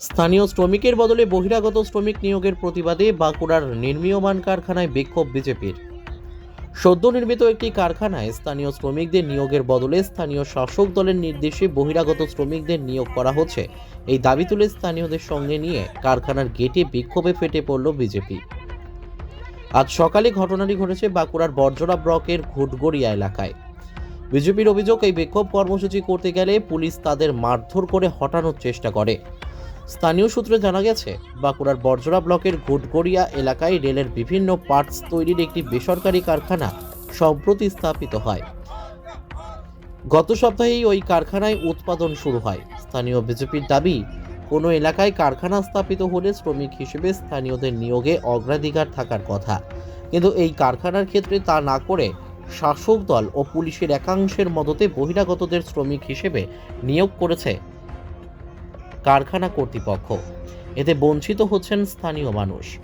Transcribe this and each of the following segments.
স্থানীয় শ্রমিকের বদলে বহিরাগত শ্রমিক নিয়োগের প্রতিবাদে বাঁকুড়ার নির্মীয়মান কারখানায় বিক্ষোভ বিজেপির। সদ্য নির্মিত একটি কারখানায় স্থানীয় শ্রমিকদের নিয়োগের বদলে স্থানীয় শাসক দলের নির্দেশে বহিরাগত শ্রমিকদের নিয়োগ করা হচ্ছে। এই দাবি তুলে স্থানীয়দের সঙ্গে নিয়ে কারখানার গেটে বিক্ষোভে ফেটে পড়ল বিজেপি। আজ সকালে ঘটনাটি ঘটেছে বাঁকুড়ার বর্জরা ব্লকের ঘুটগড়িয়া এলাকায়। বিজেপির অভিযোগ, এই বিক্ষোভ কর্মসূচি করতে গেলে পুলিশ তাদের মারধর করে হটানোর চেষ্টা করে। স্থানীয় সূত্রে জানা গেছে, বাঁকুড়ার বর্জরা ব্লকের ঘুটগড়িয়া এলাকায় রেলের বিভিন্ন পার্টস তৈরির একটি বেসরকারি কারখানা সম্প্রতি স্থাপিত হয়। গত সপ্তাহেই ওই কারখানায় উৎপাদন শুরু হয়। স্থানীয় বিজেপির দাবি, কোনো এলাকায় কারখানা স্থাপিত হলে শ্রমিক হিসেবে স্থানীয়দের নিয়োগে অগ্রাধিকার থাকার কথা। কিন্তু এই কারখানার ক্ষেত্রে তা না করে শাসক দল ও পুলিশের একাংশের মদতে বহিরাগতদের শ্রমিক হিসেবে নিয়োগ করেছে কারখানা কর্তৃপক্ষ। এতে বঞ্চিত হচ্ছেন স্থানীয় মানুষ।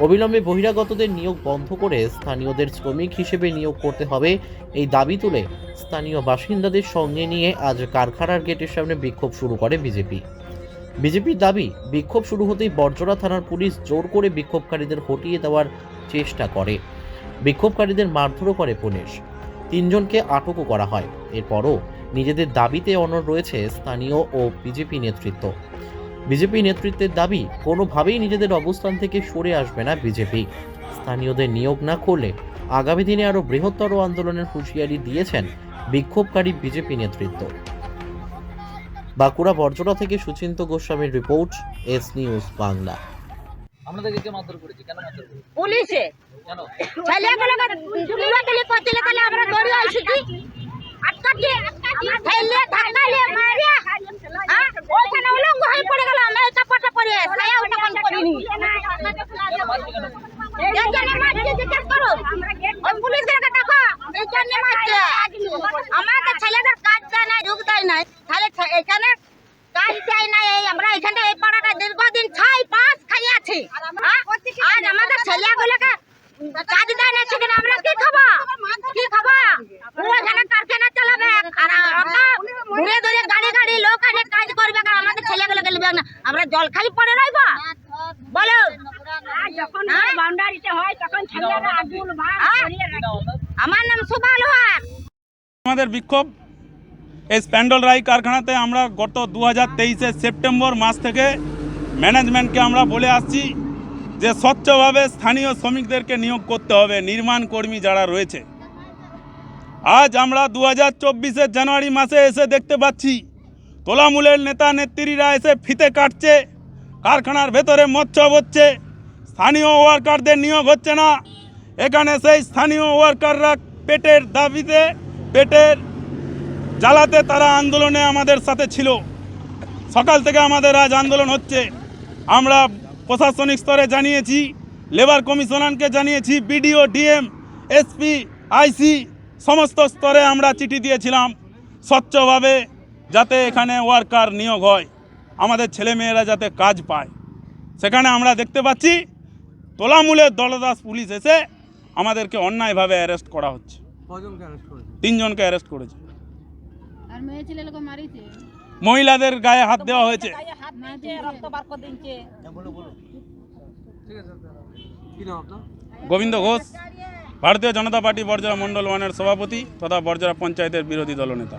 অবিলম্বে বহিরাগতদের নিয়োগ বন্ধ করে স্থানীয়দের শ্রমিক হিসেবে নিয়োগ করতে হবে এই দাবি তুলে স্থানীয় বাসিন্দাদের সঙ্গে নিয়ে আজ কারখানার গেটের সামনে বিক্ষোভ শুরু করে বিজেপি। বিজেপির দাবি, বিক্ষোভ শুরু হতেই বর্জরা থানার পুলিশ জোর করে বিক্ষোভকারীদের হটিয়ে দেওয়ার চেষ্টা করে। বিক্ষোভকারীদের মারধরও করে পুলিশ। তিনজনকে আটকও করা হয়। এরপরও নিজেদের দাবিতে অনড় রয়েছে স্থানীয় ও বিজেপি নেতৃত্ব বিজেপি নেতৃত্বের দাবি কোনোভাবেই নিজেদের অবস্থান থেকে সরে আসবে না বিজেপি স্থানীয়দের নিয়োগ না করলে আগামী দিনে আরও বৃহত্তর আন্দোলনের হুঁশিয়ারি দিয়েছেন বিক্ষোভকারী বিজেপি নেতৃত্ব বাঁকুড়া বর্জরা থেকে সুচিন্ত গোস্বামীর রিপোর্ট এস নিউজ বাংলা আপনাদেরকে কে মারধর করেছে কেন মারধর পুলিশে কেন ছেলেগুলোকে তুলাতুলি করছিল তাহলে আমরা দৌড়ে এসেছি আটকাটি ঠেলে ধাক্কালে মারিয়া হ্যাঁ? ওইখানে উলঙ্গ হয়ে পড়ে গেল আমরা চাপাটা পরে ছায়া ওটা কোন করিনি এই জন্য মারছে জিজ্ঞেস করো। ওই পুলিশগুলোকে দেখো। এই জন্য মারছে। আমাদের ছেলেদের কাজ দেয় না ঢুক দেয় না। তাহলে এখানে কাজ দেয় না এই আমরা এখানে এই পাড়াটা দীর্ঘদিন ছাই পাঁচ খাই আছি? আর আমাদের ছেলেগুলোকে কাজ দেয় না সেখানে আমরা কি খাব ও এখানে কারখানা চালাবে আর আমরা ঘুরে ঘুরে গাড়ি গাড়ি লোক আনে কাজ করবে আর আমাদের ছেলেগুলোকে নেবে না আমরা জল খালি পড়ে রইব বলো যখন বাউন্ডারিতে হয় তখন ছেলেরা আগুন আমার নাম সুবাল আমাদের বিক্ষোভ। এই স্প্যান্ডল রাই কারখানাতে আমরা গত দু হাজার সেপ্টেম্বর মাস থেকে ম্যানেজমেন্টকে আমরা বলে আসছি যে স্বচ্ছভাবে স্থানীয় শ্রমিকদেরকে নিয়োগ করতে হবে নির্মাণ কর্মী যারা রয়েছে। আজ আমরা দু হাজার চব্বিশের জানুয়ারি মাসে এসে দেখতে পাচ্ছি তোলামূলের নেতা নেত্রীরা এসে ফিতে কাটছে কারখানার ভেতরে মৎস্য হচ্ছে। স্থানীয় ওয়ার্কারদের নিয়োগ হচ্ছে না। এখানে সেই স্থানীয় ওয়ার্কাররা পেটের দাবিতে, পেটের জ্বালাতে তারা আন্দোলনে আমাদের সাথে ছিল। সকাল থেকে আমাদের আজ আন্দোলন হচ্ছে। আমরা প্রশাসনিক স্তরে জানিয়েছি লেবার কমিশনারকে জানিয়েছি বিডিও ডিএম এসপি আইসি সমস্ত স্তরে আমরা চিঠি দিয়েছিলাম স্বচ্ছভাবে যাতে এখানে ওয়ার্কার নিয়োগ হয়। আমাদের ছেলেমেয়েরা যাতে কাজ পায়। সেখানে আমরা দেখতে পাচ্ছি তোলামূলের দলদাস পুলিশ এসে আমাদেরকে অন্যায়ভাবে অ্যারেস্ট করা হচ্ছে। তিনজনকে অ্যারেস্ট করেছে। আর মেয়ে ছেলে লোক মারিছে। মহিলাদের গায়ে হাত দেওয়া হয়েছে। গোবিন্দ ঘোষ ভারতীয় জনতা পার্টি বর্জরা মণ্ডল ওয়ানের সভাপতি তথা বর্জরা পঞ্চায়েতের বিরোধী দলনেতা।